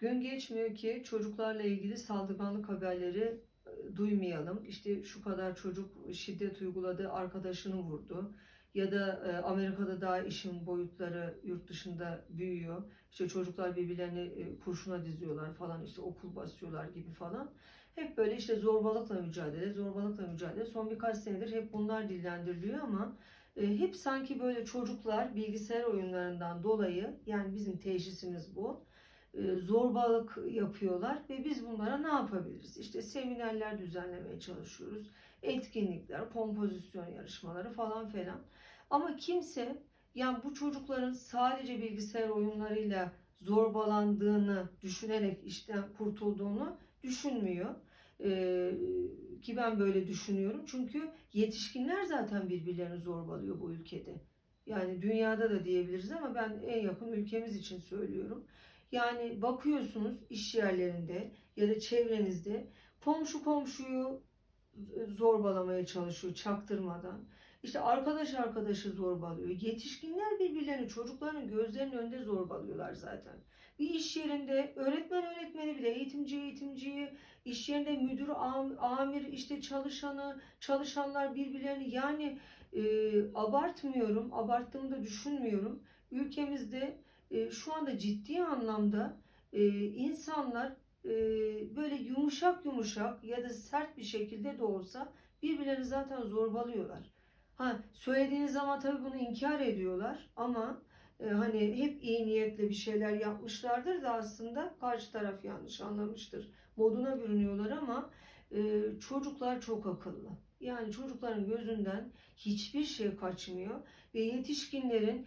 Gün geçmiyor ki çocuklarla ilgili saldırganlık haberleri e, duymayalım. İşte şu kadar çocuk şiddet uyguladı, arkadaşını vurdu. Ya da e, Amerika'da daha işin boyutları yurt dışında büyüyor. İşte çocuklar birbirlerini e, kurşuna diziyorlar falan, işte okul basıyorlar gibi falan. Hep böyle işte zorbalıkla mücadele, zorbalıkla mücadele. Son birkaç senedir hep bunlar dillendiriliyor ama hep sanki böyle çocuklar bilgisayar oyunlarından dolayı yani bizim teşhisimiz bu zorbalık yapıyorlar ve biz bunlara ne yapabiliriz? İşte seminerler düzenlemeye çalışıyoruz. Etkinlikler, kompozisyon yarışmaları falan filan. Ama kimse yani bu çocukların sadece bilgisayar oyunlarıyla zorbalandığını düşünerek işten kurtulduğunu düşünmüyor. Ee, ki ben böyle düşünüyorum. Çünkü yetişkinler zaten birbirlerini zorbalıyor bu ülkede. Yani dünyada da diyebiliriz ama ben en yakın ülkemiz için söylüyorum. Yani bakıyorsunuz iş yerlerinde ya da çevrenizde komşu komşuyu zorbalamaya çalışıyor çaktırmadan. İşte arkadaş arkadaşı zorbalıyor. Yetişkinler birbirlerini çocukların gözlerinin önünde zorbalıyorlar zaten. Bir iş yerinde öğretmen öğretmeni bile eğitimci eğitimciyi, iş yerinde müdür, am- amir, işte çalışanı, çalışanlar birbirlerini yani e, abartmıyorum, abarttığımı da düşünmüyorum. Ülkemizde e, şu anda ciddi anlamda e, insanlar e, böyle yumuşak yumuşak ya da sert bir şekilde de olsa birbirlerini zaten zorbalıyorlar. Ha söylediğiniz zaman tabii bunu inkar ediyorlar ama e, hani hep iyi niyetle bir şeyler yapmışlardır da aslında karşı taraf yanlış anlamıştır. Moduna bürünüyorlar ama çocuklar çok akıllı. Yani çocukların gözünden hiçbir şey kaçmıyor ve yetişkinlerin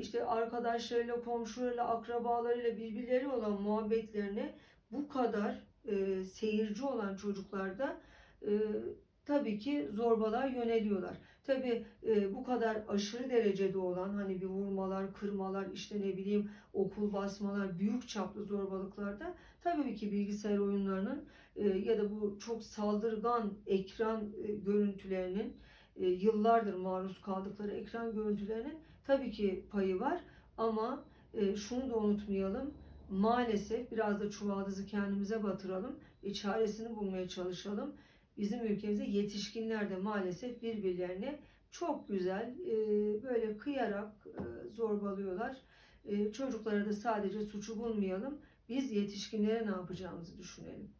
işte arkadaşlarıyla, komşularıyla, akrabalarıyla birbirleri olan muhabbetlerine bu kadar seyirci olan çocuklarda tabii ki zorbalığa yöneliyorlar. Tabii e, bu kadar aşırı derecede olan hani bir vurmalar, kırmalar, işte ne bileyim okul basmalar, büyük çaplı zorbalıklarda tabii ki bilgisayar oyunlarının e, ya da bu çok saldırgan ekran e, görüntülerinin e, yıllardır maruz kaldıkları ekran görüntülerinin tabii ki payı var ama e, şunu da unutmayalım. Maalesef biraz da çuvaldızı kendimize batıralım ve çaresini bulmaya çalışalım. Bizim ülkemizde yetişkinler de maalesef birbirlerine çok güzel e, böyle kıyarak e, zorbalıyorlar. E, çocuklara da sadece suçu bulmayalım. Biz yetişkinlere ne yapacağımızı düşünelim.